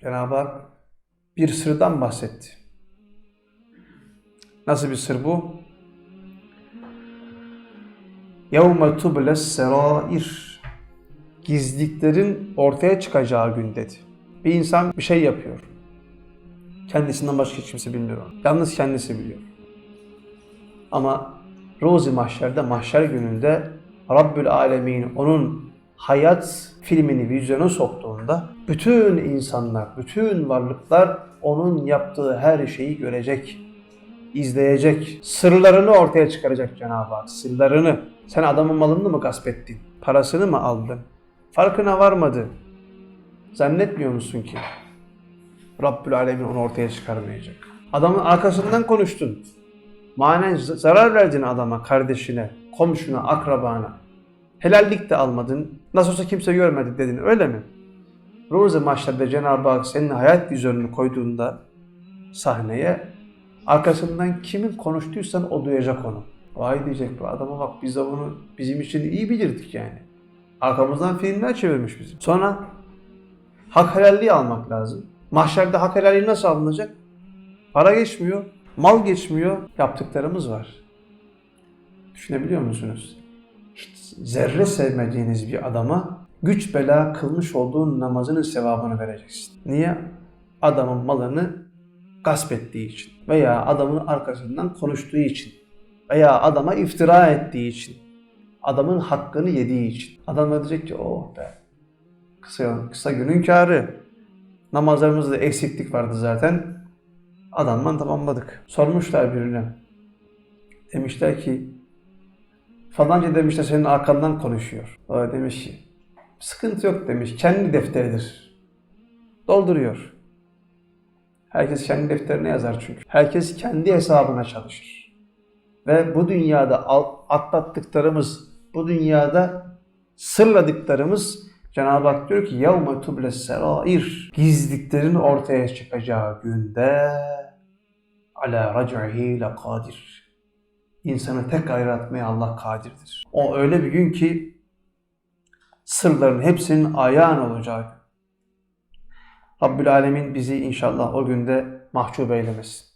Cenab-ı Hak bir sırdan bahsetti. Nasıl bir sır bu? يَوْمَ تُبْلَ السَّرَائِرِ Gizliklerin ortaya çıkacağı gün dedi. Bir insan bir şey yapıyor. Kendisinden başka hiç kimse bilmiyor onu. Yalnız kendisi biliyor. Ama Rozi Mahşer'de, mahşer gününde Rabbül Alemin onun hayat filmini vizyona soktuğunda bütün insanlar, bütün varlıklar onun yaptığı her şeyi görecek, izleyecek. Sırlarını ortaya çıkaracak Cenab-ı Hak. Sırlarını. Sen adamın malını mı gasp ettin? Parasını mı aldın? Farkına varmadı. Zannetmiyor musun ki? Rabbül Alemin onu ortaya çıkarmayacak. Adamın arkasından konuştun. Manen zarar verdin adama, kardeşine, komşuna, akrabana. Helallik de almadın. Nasıl olsa kimse görmedi dedin öyle mi? Ruzi Mahşer'de Cenab-ı Hak senin hayat vizyonunu koyduğunda sahneye arkasından kimin konuştuysan o duyacak onu. Vay diyecek bu adama bak biz de bunu bizim için iyi bilirdik yani. Arkamızdan filmler çevirmiş bizim. Sonra hak helalliği almak lazım. Mahşerde hak helalliği nasıl alınacak? Para geçmiyor, mal geçmiyor, yaptıklarımız var. Düşünebiliyor musunuz? Zerre sevmediğiniz bir adama güç bela kılmış olduğun namazının sevabını vereceksin. Niye? Adamın malını gasp ettiği için veya adamın arkasından konuştuğu için veya adama iftira ettiği için adamın hakkını yediği için. Adam da diyecek ki oh be kısa, kısa günün kârı. Namazlarımızda eksiklik vardı zaten. Adamdan tamamladık. Sormuşlar birine. Demişler ki falanca demişler senin arkandan konuşuyor. O da demiş ki sıkıntı yok demiş. Kendi defteridir. Dolduruyor. Herkes kendi defterine yazar çünkü. Herkes kendi hesabına çalışır. Ve bu dünyada al- atlattıklarımız, bu dünyada sırladıklarımız Cenab-ı Hak diyor ki يَوْمَ تُبْلَ السَّرَائِرِ Gizliklerin ortaya çıkacağı günde ala rac'ihi lekadir. İnsanı tekrar yaratmaya Allah kadirdir. O öyle bir gün ki sırların hepsinin ayağın olacak. Rabbül Alemin bizi inşallah o günde mahcup eylemesin.